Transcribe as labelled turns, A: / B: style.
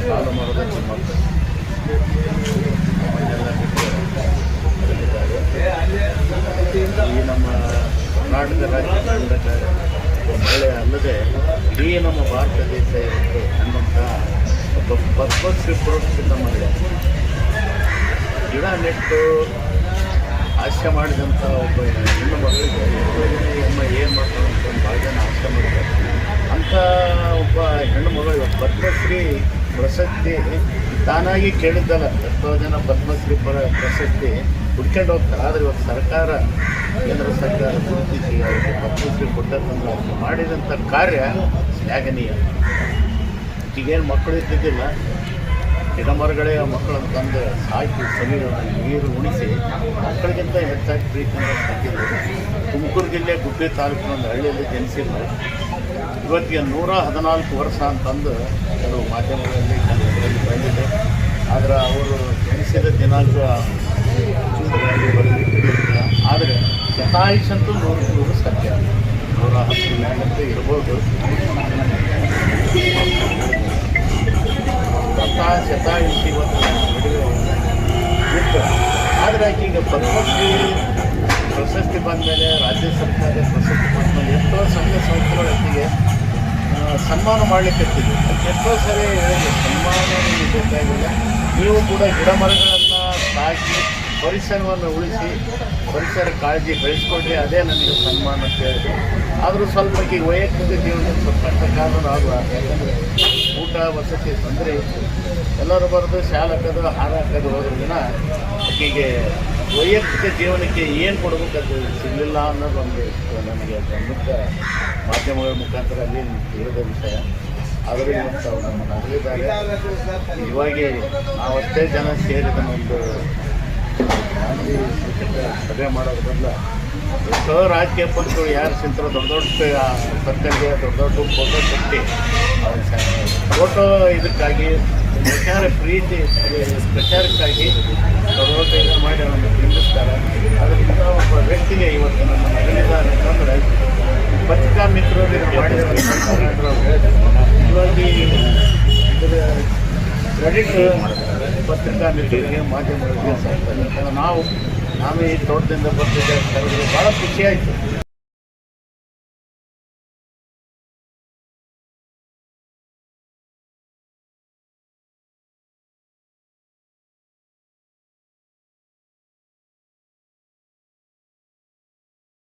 A: ಸಾಲ ಮಾಡೋದಕ್ಕೆ. ಈ ನಮ್ಮ ಕರ್ನಾಟಕ ರಾಜ್ಯ ಮಹಿಳೆ ಅಲ್ಲದೆ ಇಡೀ ನಮ್ಮ ಭಾರತ ದೇಶ ಇವತ್ತು ಕಂಡಂಥ ಒಬ್ಬ ಪರ್ಪಸ್ ಪುರಸ್ಕೃತ ಮಹಿಳೆ ಗಿಡ ನೆಟ್ಟು ಆಶೆ ಮಾಡಿದಂಥ ಒಬ್ಬ ಹೆಣ್ಣು ಮಗಳಿಗೆ ಅಮ್ಮ ಏನು ಮಾಡ್ತಾರೆ ಅಂತ ಒಂದು ಭಾಳ ಜನ ಆಶೆ ಮಾಡಿದ್ದಾರೆ ಅಂಥ ಒಬ್ಬ ಹೆಣ್ಣು ಮಗಳು ಪದ್ಮಶ್ರೀ ಪ್ರಶಸ್ತಿ ತಾನಾಗಿ ಕೇಳಿದ್ದಲ್ಲ, ಎಷ್ಟೋ ಜನ ಪದ್ಮಶ್ರೀ ಪರ ಪ್ರಶಸ್ತಿ ಹುಡ್ಕೊಂಡು ಹೋಗ್ತಾರೆ. ಆದರೆ ಇವತ್ತು ಸರ್ಕಾರ, ಕೇಂದ್ರ ಸರ್ಕಾರ ಗುರುತಿಸಿ ಅವರಿಗೆ ಪದ್ಮಶ್ರೀ ಕೊಟ್ಟಂತಂದ್ರೆ ಅವ್ರು ಮಾಡಿದಂಥ ಕಾರ್ಯ ಶ್ಲಾಘನೀಯ. ಈಗೇನು ಮಕ್ಕಳು ಇದ್ದಿದ್ದಿಲ್ಲ. ಗಿಡಮರಗಳೇ ಆ ಮಕ್ಕಳನ್ನು ತಂದು ಸಾಕಿ ಸವಿ ನೀರು ಉಣಿಸಿ ಮಕ್ಕಳಿಗಿಂತ ಹೆಚ್ಚಾಗಿ ಪ್ರೀತಿಯಿಂದ ಸಾಕಿದ್ರು ತುಮಕೂರು ಜಿಲ್ಲೆ ಗುಬ್ಬಿ ತಾಲೂಕಿನ ಒಂದು ಹಳ್ಳಿಯಲ್ಲಿ ಜನಿಸಿದ್ರು. ಇವತ್ತಿಗೆ ನೂರ ಹದಿನಾಲ್ಕು ವರ್ಷ ಅಂತಂದು ಕೆಲವು ಮಾಧ್ಯಮಗಳಲ್ಲಿ ಕೆಲವರಲ್ಲಿ ಬಂದಿದೆ. ಆದರೆ ಅವರು ಜನಿಸಿದ ದಿನಾಂಕ ಆದರೆ ಶತಾಯುಷಂತೂ ನೂರು ನೂರು ಸತ್ಯ. ನೂರ ಹತ್ತು ಮೇಲಂತೆ ಇರ್ಬೋದು. ಅಂತ ಶತಾಯುಷಿ ಇವತ್ತು ಆದರೆ ಆಕೆಗೆ ಪದ್ಮಶ್ರೀ ಪ್ರಶಸ್ತಿ ಬಂದಮೇಲೆ ರಾಜ್ಯ ಸರ್ಕಾರ ಪ್ರಶಸ್ತಿ ಬಂದಮೇಲೆ ಎಷ್ಟೋ ಸಂಘ ಸಂಸ್ಥೆಗಳ ಸನ್ಮಾನ ಮಾಡಲಿಕ್ಕೆ ಎಷ್ಟೋ ಸರಿ ಸನ್ಮಾನ ಬೇಕಾಗಿಲ್ಲ. ನೀವು ಕೂಡ ಗಿಡ ಮರಗಳನ್ನು ಸಾಕಿ, ಪರಿಸರವನ್ನು ಉಳಿಸಿ, ಪರಿಸರ ಕಾಳಜಿ ಬೆಳೆಸ್ಕೊಂಡ್ರೆ ಅದೇ ನನಗೆ ಸನ್ಮಾನ ಅಂತ ಹೇಳಿದೆ ಆದರೂ ಸ್ವಲ್ಪ ಈ ವೈಯಕ್ತಿಕ ಜೀವನದಲ್ಲಿ ಸ್ವಲ್ಪ ಕಷ್ಟಕಾಲ ಆಗುವ ಯಾಕಂದರೆ ಊಟ, ವಸತಿ ತೊಂದರೆ ಇತ್ತು ಎಲ್ಲರೂ ಬರೆದು, ಶಾಲೆ ಹಾಕೋದು, ಹಾರ ಹಾಕೋದು ಹೋದ್ರ ದಿನ ಆಕೆಗೆ ವೈಯಕ್ತಿಕ ಜೀವನಕ್ಕೆ ಏನು ಕೊಡಬೇಕು ಅದು ಸಿಗಲಿಲ್ಲ ಅನ್ನೋದು ಒಂದು ನನಗೆ ಪ್ರಮುಖ ಮಾಧ್ಯಮಗಳ ಮುಖಾಂತರ ಅಲ್ಲಿ ತಿಳಿದ ವಿಷಯ. ಆದರೆ ಮತ್ತು ಅವ್ರು ನಮ್ಮನ್ನು ಅಗಲಿದ್ದಾರೆ ಇವಾಗೆ ನಾವಷ್ಟೇ ಜನ ಸೇರಿದ ಒಂದು ಸಭೆ ಮಾಡೋದ್ರ ಬದಲು ಎಷ್ಟೋ ರಾಜಕೀಯ ಪಕ್ಷಗಳು ಯಾರು ಸಿಂತರೋ ದೊಡ್ಡ ದೊಡ್ಡ ಸತ್ಯ ದೊಡ್ಡ ದೊಡ್ಡ ಫೋಟೋ ಕೊಟ್ಟು ಫೋಟೋ ಇದಕ್ಕಾಗಿ, ಪ್ರಚಾರ ಪ್ರೀತಿ, ಪ್ರಚಾರಕ್ಕಾಗಿ ಇದು ಮಾಡಿ ಅವನ್ನ ಬಿಂಬಿಸ್ತಾರೆ. ಅದರಿಂದ ಒಬ್ಬ ವ್ಯಕ್ತಿಗೆ ಇವತ್ತು ನಮ್ಮ ಮಗನಿದ್ದಾರೆ ಅಂತಂದರೆ, ಪತ್ರಿಕಾ ಮಿತ್ರರು ಮಾಡಿದ್ದಾರೆ ಇವಾಗ ಕ್ರೆಡಿಟ್ ಪತ್ರಿಕಾ ಮಿತ್ರರಿಗೆ ಮಾಧ್ಯಮಗಳಿಗೆ ನಾವು, ನಾವೇ ಈ ತೋಟದಿಂದ ಬರ್ತಿದ್ದೆ ಭಾಳ ಖುಷಿ ಆಯಿತು.